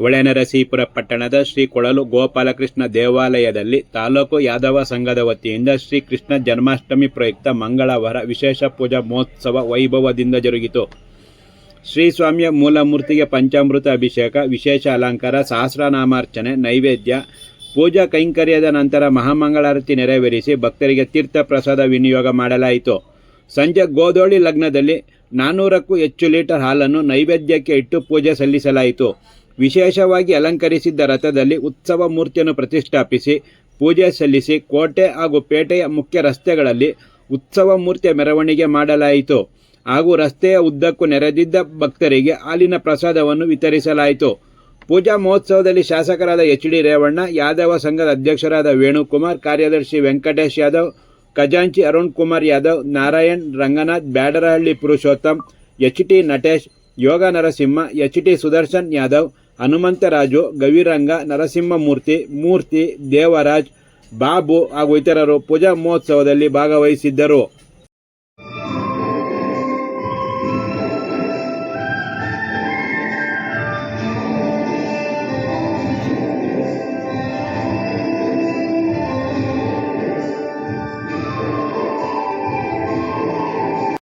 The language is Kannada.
ಹೊಳೆನರಸೀಪುರ ಪಟ್ಟಣದ ಶ್ರೀ ಕೊಳಲು ಗೋಪಾಲಕೃಷ್ಣ ದೇವಾಲಯದಲ್ಲಿ ತಾಲೂಕು ಯಾದವ ಸಂಘದ ವತಿಯಿಂದ ಶ್ರೀ ಕೃಷ್ಣ ಜನ್ಮಾಷ್ಟಮಿ ಪ್ರಯುಕ್ತ ಮಂಗಳವಾರ ವಿಶೇಷ ಪೂಜಾ ಮಹೋತ್ಸವ ವೈಭವದಿಂದ ಜರುಗಿತು. ಶ್ರೀ ಸ್ವಾಮಿಯ ಮೂಲಮೂರ್ತಿಗೆ ಪಂಚಾಮೃತ ಅಭಿಷೇಕ, ವಿಶೇಷ ಅಲಂಕಾರ, ಸಹಸ್ರನಾಮಾರ್ಚನೆ, ನೈವೇದ್ಯ, ಪೂಜಾ ಕೈಂಕರ್ಯದ ನಂತರ ಮಹಾಮಂಗಳಾರತಿ ನೆರವೇರಿಸಿ ಭಕ್ತರಿಗೆ ತೀರ್ಥ ಪ್ರಸಾದ ವಿನಿಯೋಗ ಮಾಡಲಾಯಿತು. ಸಂಜೆ ಗೋಧೋಳಿ ಲಗ್ನದಲ್ಲಿ ನಾನ್ನೂರಕ್ಕೂ ಹೆಚ್ಚು ಲೀಟರ್ ಹಾಲನ್ನು ನೈವೇದ್ಯಕ್ಕೆ ಇಟ್ಟು ಪೂಜೆ ಸಲ್ಲಿಸಲಾಯಿತು. ವಿಶೇಷವಾಗಿ ಅಲಂಕರಿಸಿದ್ದ ರಥದಲ್ಲಿ ಉತ್ಸವ ಮೂರ್ತಿಯನ್ನು ಪ್ರತಿಷ್ಠಾಪಿಸಿ, ಪೂಜೆ ಸಲ್ಲಿಸಿ ಕೋಟೆ ಹಾಗೂ ಪೇಟೆಯ ಮುಖ್ಯ ರಸ್ತೆಗಳಲ್ಲಿ ಉತ್ಸವ ಮೂರ್ತಿಯ ಮೆರವಣಿಗೆ ಮಾಡಲಾಯಿತು. ಹಾಗೂ ರಸ್ತೆಯ ಉದ್ದಕ್ಕೂ ನೆರೆದಿದ್ದ ಭಕ್ತರಿಗೆ ಹಾಲಿನ ಪ್ರಸಾದವನ್ನು ವಿತರಿಸಲಾಯಿತು. ಪೂಜಾ ಮಹೋತ್ಸವದಲ್ಲಿ ಶಾಸಕರಾದ ಎಚ್ ಡಿ ರೇವಣ್ಣ, ಯಾದವ ಸಂಘದ ಅಧ್ಯಕ್ಷರಾದ ವೇಣುಕುಮಾರ್, ಕಾರ್ಯದರ್ಶಿ ವೆಂಕಟೇಶ್ ಯಾದವ್, ಖಜಾಂಚಿ Arun Kumar Yadav, Narayan Ranganath, Byadarahalli Purushottam, H T Natesh, Yoga Narasimha, H T Sudarshan Yadav Hanumantharaju Gaviranga Narasimhamurthy Murthy Devaraj Babu ಹಾಗೂ ಇತರರು ಪೂಜಾ ಮಹೋತ್ಸವದಲ್ಲಿ ಭಾಗವಹಿಸಿದ್ದರು.